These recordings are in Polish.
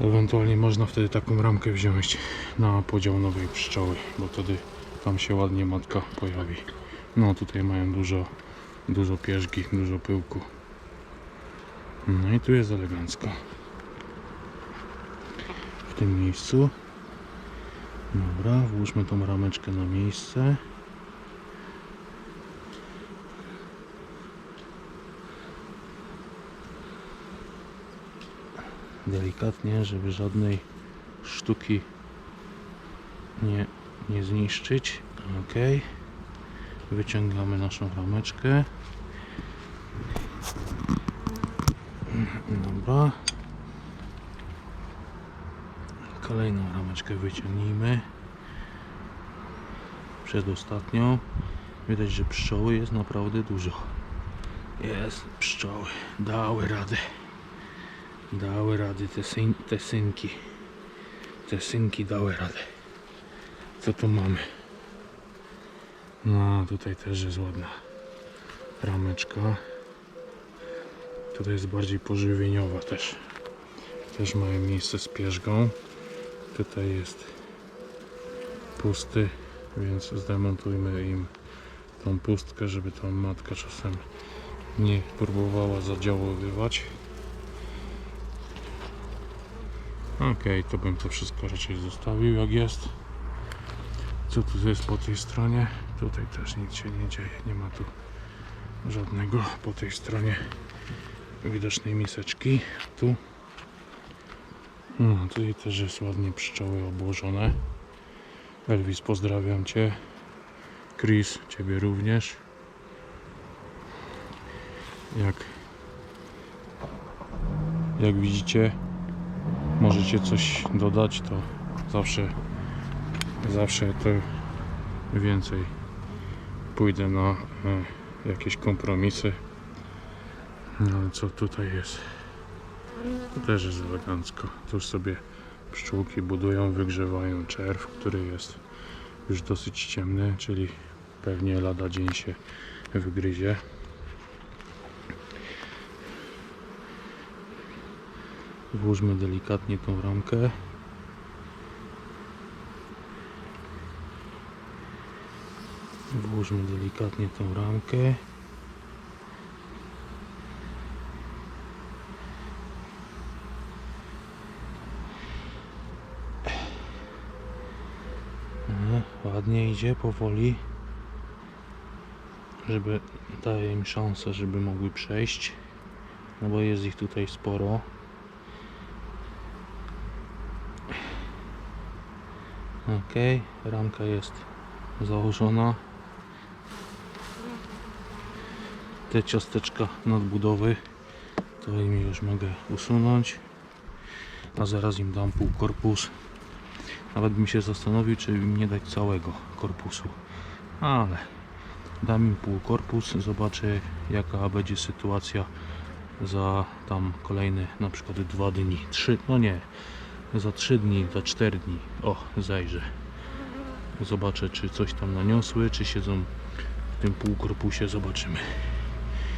Ewentualnie można wtedy taką ramkę wziąć na podział nowej pszczoły, bo wtedy tam się ładnie matka pojawi. No tutaj mają dużo, dużo pierzgi, dużo pyłku. No i tu jest elegancko. W tym miejscu. Dobra, włóżmy tą rameczkę na miejsce. Delikatnie, żeby żadnej sztuki nie, nie zniszczyć. Ok. Wyciągamy naszą rameczkę. Dobra. Kolejną rameczkę wyciągnijmy. Przedostatnią. Widać, że pszczoły jest naprawdę dużo. Jest pszczoły. Dały radę. Dały rady te, syn, te synki. Te synki dały radę. Co tu mamy? No, tutaj też jest ładna rameczka. Tutaj jest bardziej pożywieniowa też. Też mają miejsce z pierzgą. Tutaj jest pusty, więc zdemontujmy im tą pustkę, żeby tam matka czasem nie próbowała zadziaływać. Ok, to bym to wszystko raczej zostawił jak jest. Co tu jest po tej stronie? Tutaj też nic się nie dzieje, nie ma tu żadnego po tej stronie widocznej miseczki. Tu. No, tutaj też jest ładnie pszczoły obłożone. Elvis, pozdrawiam Cię. Chris, Ciebie również. Jak, jak widzicie, możecie coś dodać, to zawsze, zawsze to więcej pójdę na e, jakieś kompromisy. No co tutaj jest? To też jest elegancko. Tu sobie pszczółki budują, wygrzewają czerw, który jest już dosyć ciemny, czyli pewnie lada dzień się wygryzie. Włóżmy delikatnie tą ramkę. Włóżmy delikatnie tą ramkę. No, ładnie idzie, powoli. Żeby daje im szansę, żeby mogły przejść. No bo jest ich tutaj sporo. Ok, ramka jest założona. Te ciasteczka nadbudowy to im już mogę usunąć. A zaraz im dam pół korpus. Nawet bym się zastanowił, czy im nie dać całego korpusu. Ale dam im pół korpus, zobaczę jaka będzie sytuacja za tam kolejne na przykład dwa dni, trzy, no nie, za 3 dni, za 4 dni. O, zajrzę. Zobaczę, czy coś tam naniosły, czy siedzą w tym półkorpusie. Zobaczymy.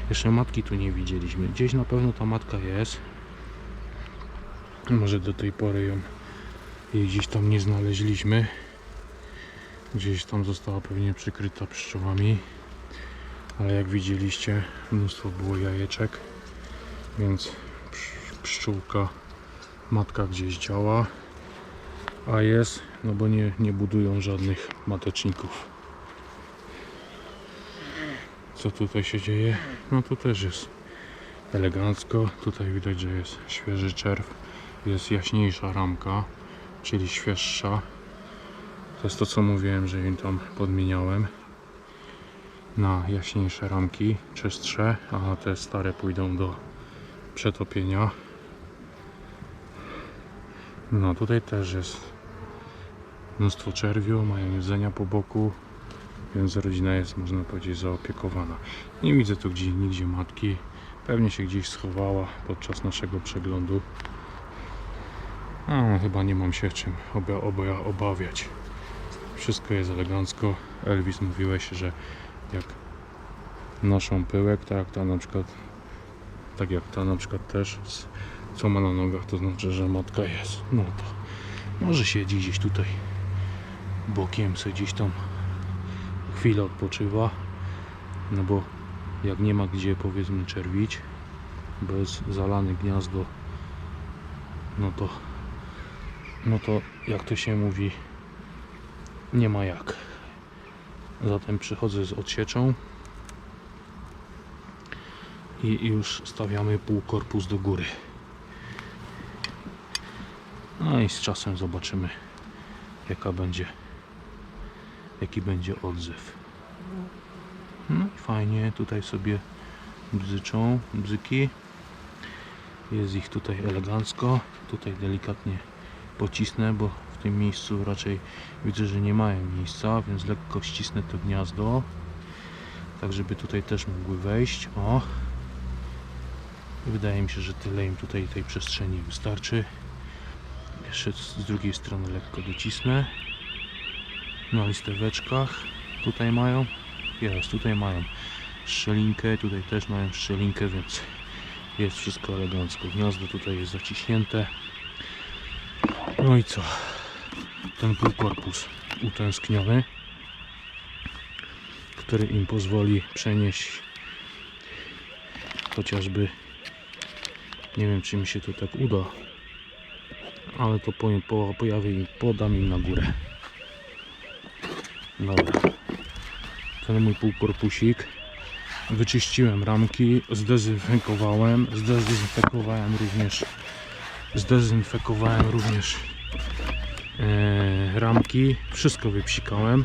Jeszcze matki tu nie widzieliśmy. Gdzieś na pewno ta matka jest. Może do tej pory ją jej gdzieś tam nie znaleźliśmy. Gdzieś tam została pewnie przykryta pszczołami. Ale jak widzieliście, mnóstwo było jajeczek. Więc psz- pszczółka matka gdzieś działa, a jest, no bo nie, nie budują żadnych mateczników. Co tutaj się dzieje? No tu też jest elegancko. Tutaj widać, że jest świeży czerw, jest jaśniejsza ramka, czyli świeższa. To jest to, co mówiłem, że im tam podmieniałem na jaśniejsze ramki, czystsze, a te stare pójdą do przetopienia. No tutaj też jest mnóstwo czerwiu, mają jedzenia po boku, więc rodzina jest, można powiedzieć, zaopiekowana. Nie widzę tu gdzie, nigdzie matki. Pewnie się gdzieś schowała podczas naszego przeglądu. A, chyba nie mam się czym obia, obia, obawiać. Wszystko jest elegancko. Elvis mówiłeś, że jak noszą pyłek, tak ta na przykład tak jak ta na przykład też co ma na nogach, to znaczy, że matka jest. No to może siedzi gdzieś tutaj bokiem, sobie gdzieś tam chwilę odpoczywa. No bo jak nie ma gdzie powiedzmy czerwić, bez zalane gniazdo, no to no to jak to się mówi, nie ma jak. Zatem przychodzę z odsieczą i już stawiamy półkorpus do góry. No i z czasem zobaczymy jaka będzie jaki będzie odzew. No i fajnie, tutaj sobie bzyczą bzyki. Jest ich tutaj elegancko. Tutaj delikatnie pocisnę, bo w tym miejscu raczej widzę, że nie mają miejsca, więc lekko ścisnę to gniazdo. Tak, żeby tutaj też mogły wejść. O! Wydaje mi się, że tyle im tutaj tej przestrzeni wystarczy. Jeszcze z drugiej strony lekko docisnę. Na listeweczkach tutaj mają. Jest, tutaj mają szczelinkę, tutaj też mają szczelinkę, więc jest wszystko elegancko. Gniazdo tutaj jest zaciśnięte. No i co? Ten półkorpus utęskniony, który im pozwoli przenieść chociażby nie wiem czy mi się to tak uda ale to po, po, pojawię podam im na górę. Dobra. Ten mój półkorpusik. Wyczyściłem ramki zdezynfekowałem zdezynfekowałem również zdezynfekowałem również e, ramki. Wszystko wypsikałem.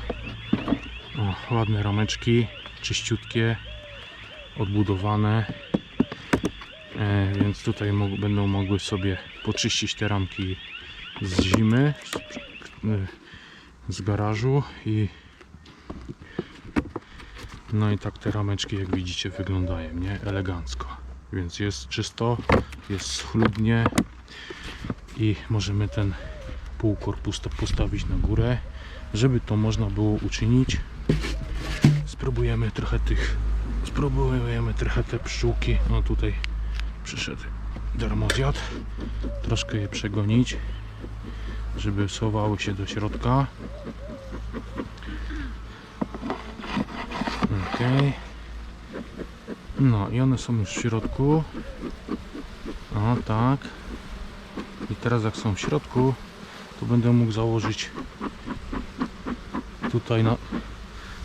O, ładne rameczki czyściutkie odbudowane więc tutaj będą mogły sobie poczyścić te ramki z zimy z, e, z garażu i no i tak te rameczki jak widzicie wyglądają, nie? Elegancko. Więc jest czysto, jest schludnie i możemy ten półkorpus postawić na górę. Żeby to można było uczynić, spróbujemy trochę tych, spróbujemy trochę te pszczółki, no tutaj przyszedł darmozjad, troszkę je przegonić, żeby schowały się do środka. Okej. No i one są już w środku. O tak. I teraz jak są w środku, to będę mógł założyć tutaj na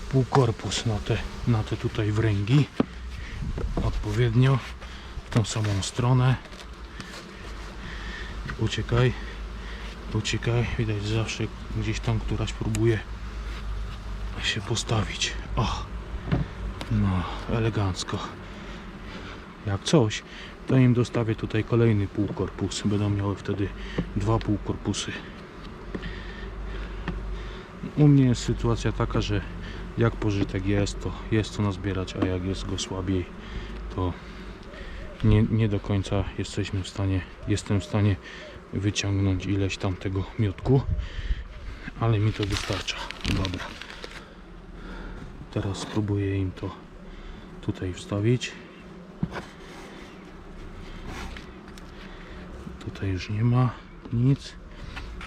półkorpus na te, na te tutaj wręgi odpowiednio tą samą stronę. Uciekaj uciekaj. Widać zawsze gdzieś tam któraś próbuje się postawić. O no elegancko. Jak coś to im dostawię tutaj kolejny półkorpus. Będą miały wtedy dwa półkorpusy. U mnie jest sytuacja taka, że jak pożytek jest, to jest co nazbierać, a jak jest go słabiej, to nie, nie do końca jesteśmy w stanie, jestem w stanie wyciągnąć ileś tam tego miotku, ale mi to wystarcza. Dobra. Teraz spróbuję im to tutaj wstawić. Tutaj już nie ma nic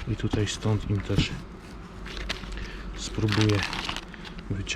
i tutaj stąd im też spróbuję wyciągnąć.